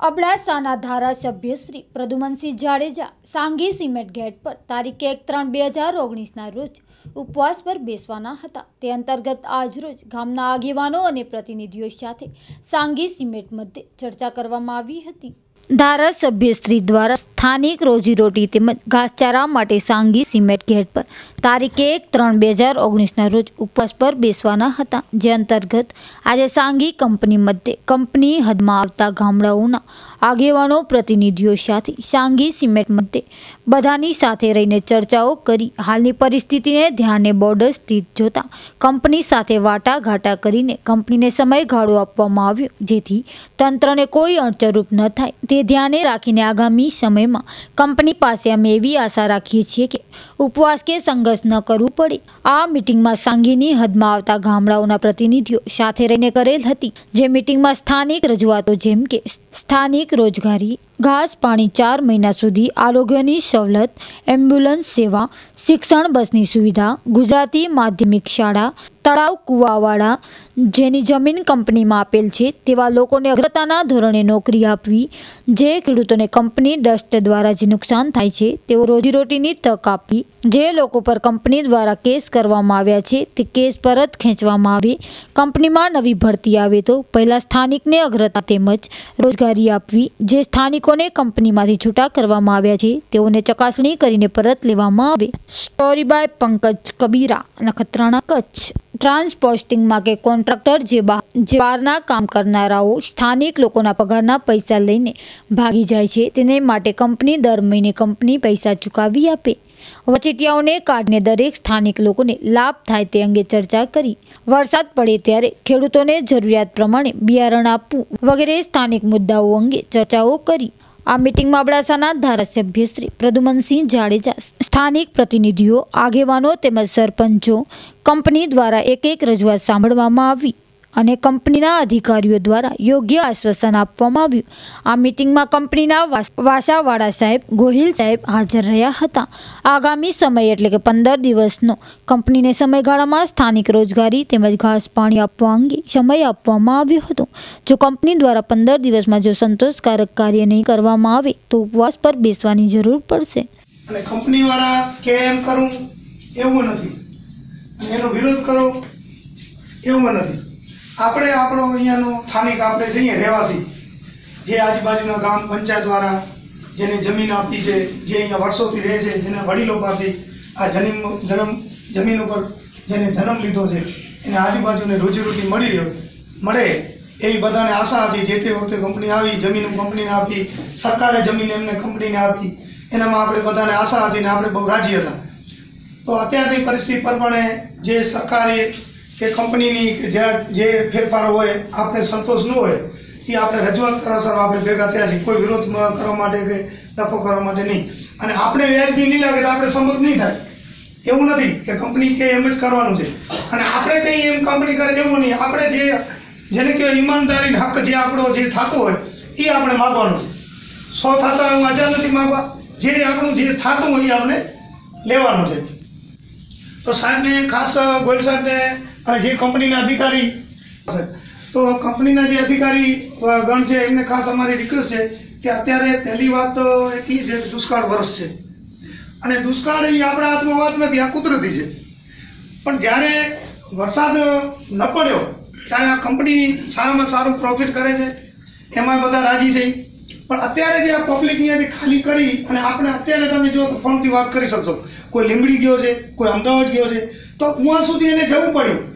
અબડાસાના ધારાસભ્ય Shri પ્રદુમનસિંહ Jadeja Sanghi cement gate પર તારીખ એક ત્રણ બે હજાર ઓગણીસના રોજ ઉપવાસ પર બેસવાના હતા. તે અંતર્ગત આજરોજ ગામના આગેવાનો અને પ્રતિનિધિઓ સાથે સાંગી સિમેન્ટ મધ્યે ચર્ચા કરવામાં આવી હતી. ધારાસભ્ય શ્રી દ્વારા સ્થાનિક રોજીરોટી તેમજ ઘાસચારા માટે સાંગી સિમેન્ટ ગેટ પર તારીખ એક ત્રણ બે હજાર ઓગણીસના રોજ ઉપવાસ પર બેસવાના હતા. જે અંતર્ગત આજે સાંગી કંપની મધ્યે કંપની હદમાં આવતા ગામડાઓના આગેવાનો, પ્રતિનિધિઓ સાથે સાંગી સિમેન્ટ મધ્યે બધાની સાથે રહીને ચર્ચાઓ કરી. હાલની પરિસ્થિતિને ધ્યાને બોર્ડર સ્થિત જોતા કંપની સાથે વાટાઘાટા કરીને કંપનીને સમયગાળો આપવામાં આવ્યો, જેથી તંત્રને કોઈ અડચરૂપ ન થાય. તે ધ્યાને રાખીને આગામી સમયમાં કંપની પાસે અમે એવી આશા રાખીએ છીએ કે ઉપવાસ કે સંઘર્ષ ન કરવું પડે. આ મિટિંગમાં સાંગીની હદમાં આવતા ગામડાઓના પ્રતિનિધિઓ સાથે રહીને કરેલ હતી. જે મિટિંગમાં સ્થાનિક રજૂઆતો જેમ કે સ્થાનિક રોજગારી ઘાસ પાણી ચાર મહિના સુધી આરોગ્યની સવલત, એમ્બ્યુલન્સ સેવા, શિક્ષણ બસની સુવિધા, ગુજરાતી માધ્યમિક શાળા, તળાવ કુવાવાળા, જેની જમીન કંપનીમાં આપેલ છે તેવા લોકોને અગ્રતાના ધોરણે નોકરી આપવી, જે ખેડૂતોને કંપની ડસ્ટ દ્વારા જે નુકસાન થાય છે તેઓ રોજીરોટીની તક આપવી, જે લોકો પર કંપની દ્વારા કેસ કરવામાં આવ્યા છે તે કેસ પરત ખેંચવામાં આવે, કંપનીમાં નવી ભરતી આવે તો પહેલાં સ્થાનિકને અગ્રતા તેમજ રોજગારી આપવી, જે સ્થાનિકોને કંપનીમાંથી છૂટા કરવામાં આવ્યા છે. તેઓને ચકાસણી કરીને પરત લેવામાં આવે. Story by Pankaj Kabira, Nakhatrana Kutch. ટ્રાન્સપોસ્ટિંગમાં કે કોન્ટ્રાક્ટર જે બહાર જે બહારના કામ કરનારાઓ સ્થાનિક લોકોના પગારના પૈસા લઈને ભાગી જાય છે, તેને માટે કંપની દર મહિને કંપની પૈસા ચૂકવી આપે. વચેટિયાઓને કાર્ડને દરેક સ્થાનિક લોકોને લાભ થાય તે અંગે ચર્ચા કરી. વરસાદ પડે ત્યારે ખેડૂતોને જરૂરિયાત પ્રમાણે બિયારણ આપવું વગેરે સ્થાનિક મુદ્દાઓ અંગે ચર્ચાઓ કરી. આ મિટિંગમાં અબડાસાના ધારાસભ્ય શ્રી પ્રદુમનસિંહ જાડેજા, સ્થાનિક પ્રતિનિધિઓ, આગેવાનો તેમજ સરપંચો, કંપની દ્વારા એક એક રજૂઆત સાંભળવામાં આવી. અને કંપનીના અધિકારીઓ દ્વારા યોગ્ય આશ્વાસન આપવામાં આવ્યું. આ મિટિંગમાં કંપનીના વાસાવાડા સાહેબ, ગોહિલ સાહેબ હાજર રહ્યા હતા. આગામી સમય એટલે કે પંદર દિવસનો કંપનીને સમયગાળામાં સ્થાનિક રોજગારી તેમજ ઘાસ પાણી આપવા અંગે સમય આપવામાં આવ્યો હતો. જો કંપની દ્વારા પંદર દિવસમાં જો સંતોષકારક કાર્ય નહીં કરવામાં આવે, તો ઉપવાસ પર બેસવાની જરૂર પડશે. અને કંપનીવાળા કે એમ કરું એવું નથી. એનો વિરોધ કરો એવું નથી. આપણે આપણો અહીંયાનો સ્થાનિક આપણે છીએ રહેવાસી. જે આજુબાજુના ગામ પંચાયત દ્વારા જેને જમીન આપી છે, જે અહીંયા વર્ષોથી રહે છે, જેને વડીલો પાસેથી આ જમીન જન્મ, જમીન ઉપર જેને જન્મ લીધો છે, એને આજુબાજુને રોજીરોટી મળી રહ્યો મળે એવી બધાને આશા હતી જે તે વખતે કંપની આવી, જમીન કંપનીને આપી, સરકારે જમીન એમને કંપનીને આપી, એનામાં આપણે બધાને આશા હતી ને આપણે બહુ રાજી હતા. તો અત્યારની પરિસ્થિતિ પ્રમાણે જે સરકારી કે કંપનીની કે જ્યાં જે ફેરફારો હોય આપણે સંતોષ ન હોય, એ આપણે રજૂઆત કરવા સર આપણે ભેગા થયા છીએ. કોઈ વિરોધ કરવા માટે કે નફો કરવા માટે નહીં. અને આપણે વ્યાજબી નહીં લાગે તો આપણે સંમત નહીં થાય. એવું નથી કે કંપની કે એમ જ કરવાનું છે. અને આપણે કંઈ એમ કંપની કરે એવું નહીં. આપણે જે, જેને કહેવાય ઈમાનદારી હક જે આપણો જે થતો હોય, એ આપણે માગવાનો છે. સો થતા હું હજાર નથી માગવા. જે આપણું જે થતું હોય એ આપણે લેવાનું છે. તો સાહેબને ખાસ ગોયલ સાહેબને અને જે કંપનીના અધિકારી તો કંપનીના જે અધિકારી ગણ છે, એમને ખાસ અમારી રિક્વેસ્ટ છે કે અત્યારે પહેલી વાત એટલી છે દુષ્કાળ વર્ષ છે. અને દુષ્કાળ એ આપણા હાથમાં વાત નથી, આ કુદરતી છે. પણ જ્યારે વરસાદ ન પડ્યો, ત્યારે આ કંપની સારામાં સારું પ્રોફિટ કરે છે. એમાં બધા રાજી છે. પણ અત્યારે જે આ પબ્લિક અહીંયાથી ખાલી કરી અને આપણે અત્યારે તમે જો તો ફોનથી વાત કરી શકશો. કોઈ લીંબડી ગયો છે, કોઈ અમદાવાદ ગયો છે. તો ઉहाँ સુધી એને જવું પડ્યું.